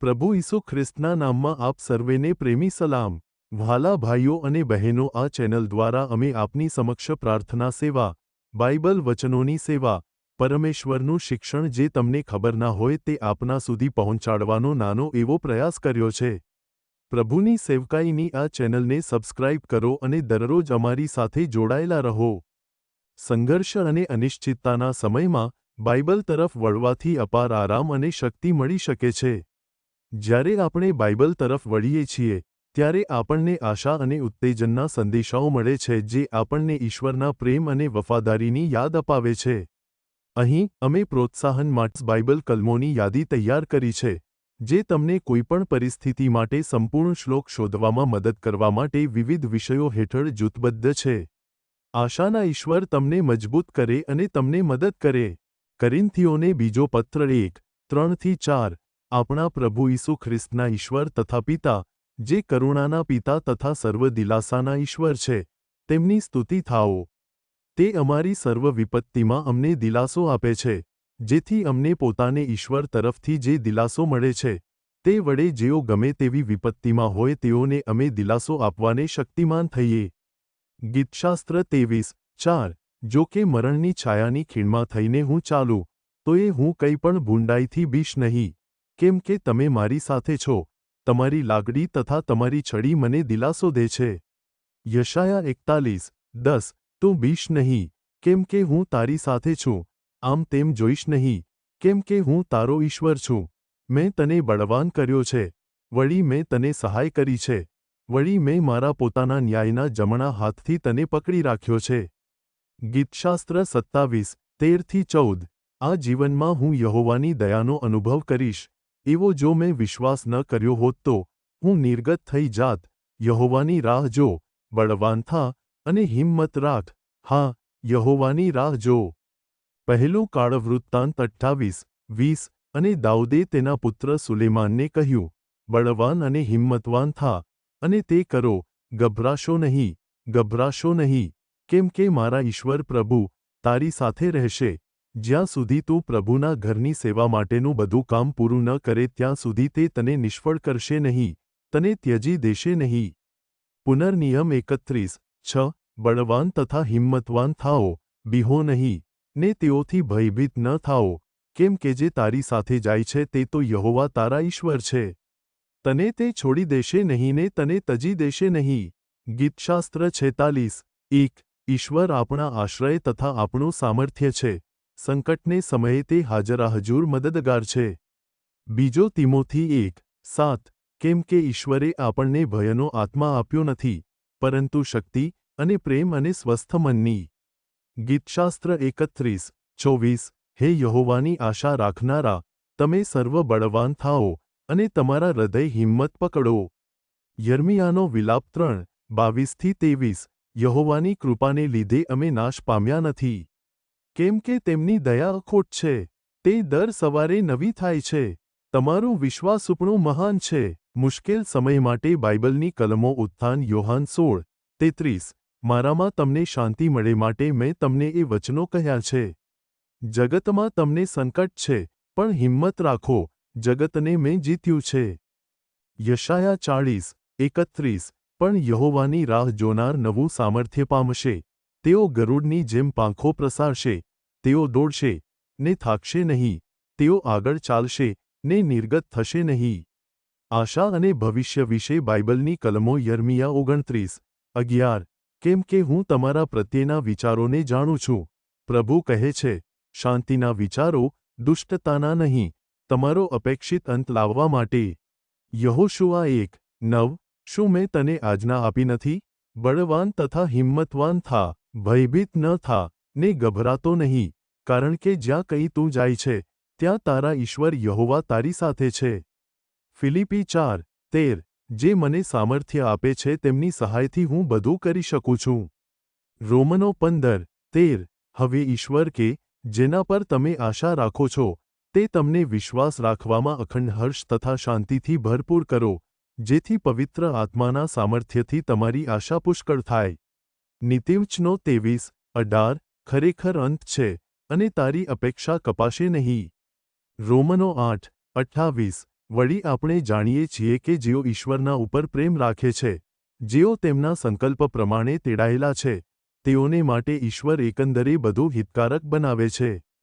પ્રભુ ઈસુ ખ્રિસ્તના નામમાં આપ સર્વેને પ્રેમી સલામ. વ્હાલા ભાઈઓ અને બહેનો, આ ચેનલ દ્વારા અમે આપની સમક્ષ પ્રાર્થના સેવા, બાઇબલ વચનોની સેવા, પરમેશ્વરનું શિક્ષણ જે તમને ખબર ના હોય તે આપના સુધી પહોંચાડવાનો નાનો એવો પ્રયાસ કર્યો છે. પ્રભુની સેવકાઈની આ ચેનલને સબસ્ક્રાઇબ કરો અને દરરોજ અમારી સાથે જોડાયેલા રહો. સંઘર્ષ અને અનિશ્ચિતતાના સમયમાં બાઇબલ તરફ વળવાથી અપાર આરામ અને શક્તિ મળી શકે છે. જ્યારે આપણે બાઇબલ તરફ વળીએ છીએ, ત્યારે આપણને આશા અને ઉત્તેજનના સંદેશાઓ મળે છે જે આપણને ઈશ્વરના પ્રેમ અને વફાદારીની યાદ અપાવે છે. અહીં, અમે પ્રોત્સાહન માટે બાઇબલ કલમોની યાદી તૈયાર કરી છે, જે તમને કોઈપણ પરિસ્થિતિ માટે સંપૂર્ણ શ્લોક શોધવામાં મદદ કરવા માટે વિવિધ વિષયો હેઠળ જૂથબદ્ધ છે. આશાના ઈશ્વર તમને મજબૂત કરે અને તમને મદદ કરે. કરિન્થીઓને બીજો પત્ર એક, ત્રણથી ચાર આપણા પ્રભુ ઈસુ ખ્રિસ્તના ઈશ્વર તથા પિતા, જે કરુણાના પિતા તથા સર્વ દિલાસાના ઈશ્વર છે, તેમની સ્તુતિ થાઓ. તે અમારી સર્વ વિપત્તિમાં અમને દિલાસો આપે છે, જેથી અમને પોતાને ઈશ્વર તરફથી જે દિલાસો મળે છે, તે વડે જેઓ ગમે તેવી વિપત્તિમાં હોય તેઓને અમે દિલાસો આપવાને શક્તિમાન થઈએ. ગીતશાસ્ત્ર તેવીસ ચાર, જો કે મરણની છાયાની ખીણમાં થઈને હું ચાલું, તો એ હું કંઈ પણ ભૂંડાઈથી બીશ નહીં. કેમ કે તમે મારી સાથે છો, તમારી લાગણી તથા તમારી છડી મને દિલાસો દે છે. યશાયા એકતાલીસ, દસ, તું બીશ નહીં, કેમ કે હું તારી સાથે છું, આમ તેમ જોઈશ નહીં, કેમ કે હું તારો ઈશ્વર છું. મેં તને બળવાન કર્યો છે, વળી મેં તને સહાય કરી છે, વળી મેં મારા પોતાના ન્યાયના જમણા હાથથી તને પકડી રાખ્યો છે. ગીતશાસ્ત્ર સત્તાવીસ, તેરથી ચૌદ, આ જીવનમાં હું યહોવાની દયાનો અનુભવ કરીશ. એવો જો મેં વિશ્વાસ ન કર્યો હોત તો હું નિર્ગત થઈ જાત. યહોવાની રાહ જો, બળવાન થા અને હિંમત રાખ. હા, યહોવાની રાહ જો. પહેલું કાળવૃત્તાંત અઠ્ઠાવીસ, વીસ અને દાઉદે તેના પુત્ર સુલેમાનને કહ્યું, બળવાન અને હિંમતવાન થા અને તે કરો, ગભરાશો નહીં ગભરાશો નહીં. કેમ કે મારા ઈશ્વર પ્રભુ તારી સાથે રહેશે. જ્યાં સુધી તું પ્રભુના ઘરની સેવા માટેનું બધું કામ પૂરું ન કરે ત્યાં સુધી તે તને નિષ્ફળ કરશે નહીં, તને ત્યજી દેશે નહીં. પુનર્નિયમ એકત્રીસ, છ, બળવાન તથા હિંમતવાન થાઓ, બિહો નહીં, ને તેઓથી ભયભીત ન થાઓ, કેમ કે જે તારી સાથે જાય છે તે તો યહોવા તારા ઈશ્વર છે. તને તે છોડી દેશે નહીં ને તને તજી દેશે નહીં. ગીતશાસ્ત્ર છેતાલીસ, એક, ઈશ્વર આપણા આશ્રય તથા આપણું સામર્થ્ય છે. સંકટને સમયે તે હાજરાહજૂર મદદગાર છે. બીજો તિમોથી એક, સાત, કેમ કે ઈશ્વરે આપણને ભયનો આત્મા આપ્યો નથી, પરંતુ શક્તિ અને પ્રેમ અને સ્વસ્થ મનની. ગીતશાસ્ત્ર એકત્રીસ, ચોવીસ, હે યહોવાની આશા રાખનારા, તમે સર્વ બળવાન થાઓ અને તમારા હૃદય હિંમત પકડો. યર્મિયાનો વિલાપ ત્રણ, બાવીસથી તેવીસ યહોવાની કૃપાને લીધે અમે નાશ પામ્યા નથી. કેમ કે તેમની દયા અખોટ છે. તે દર સવારે નવી થાય છે. તમારું વિશ્વાસુપણું મહાન છે. મુશ્કેલ સમય માટે બાઇબલની કલમો ઉત્થાન યોહાન સોળ, તેત્રીસ, મારામાં તમને શાંતિ મળે માટે મેં તમને એ વચનો કહ્યા છે. જગતમાં તમને સંકટ છે, પણ હિંમત રાખો, જગતને મેં જીત્યું છે. યશાયા ચાળીસ, એકત્રીસ, પણ યહોવાની રાહ જોનાર નવું સામર્થ્ય પામશે. તેઓ ગરુડની જેમ પાંખો પ્રસારશે. તેઓ દોડશે, ને થાકશે નહીં, તેઓ આગળ ચાલશે, ને નિર્ગત થશે નહીં. આશા અને ભવિષ્ય વિશે બાઇબલની કલમો યર્મિયા ઓગણત્રીસ, અગિયાર, કેમ કે હું તમારા પ્રત્યેના વિચારોને જાણું છું. પ્રભુ કહે છે, શાંતિના વિચારો દુષ્ટતાના નહીં, તમારો અપેક્ષિત અંત લાવવા માટે. યહોશુઆ એક, નવ, શું મેં તને આજના આપી નથી? બળવાન તથા હિંમતવાન થા, ભયભીત ન થા ને ગભરાતો નહીં, કારણ કે જ્યાં કંઈ તું જાય છે, ત્યાં તારા ઈશ્વર યહોવા તારી સાથે છે. ફિલિપી ચાર, તેર, જે મને સામર્થ્ય આપે છે તેમની સહાયથી હું બધું કરી શકું છું. રોમનો પંદર, તેર, હવે ઈશ્વર કે, જેના પર તમે આશા રાખો છો, તે તમને વિશ્વાસ રાખવામાં અખંડ હર્ષ તથા શાંતિથી ભરપૂર કરો, જેથી પવિત્ર આત્માના સામર્થ્યથી તમારી આશા પુષ્કળ થાય. નિતિવચનો તેવીસ, અઢાર ખરેખર અંત છે અને તારી અપેક્ષા કપાશે નહીં. રોમનો આઠ, અઠ્ઠાવીસ, વળી આપણે જાણીએ છીએ કે જેઓ ઈશ્વરના ઉપર પ્રેમ રાખે છે, જેઓ તેમના સંકલ્પ પ્રમાણે તેડાયેલા છે, તેઓને માટે ઈશ્વર એકંદરે બધું હિતકારક બનાવે છે.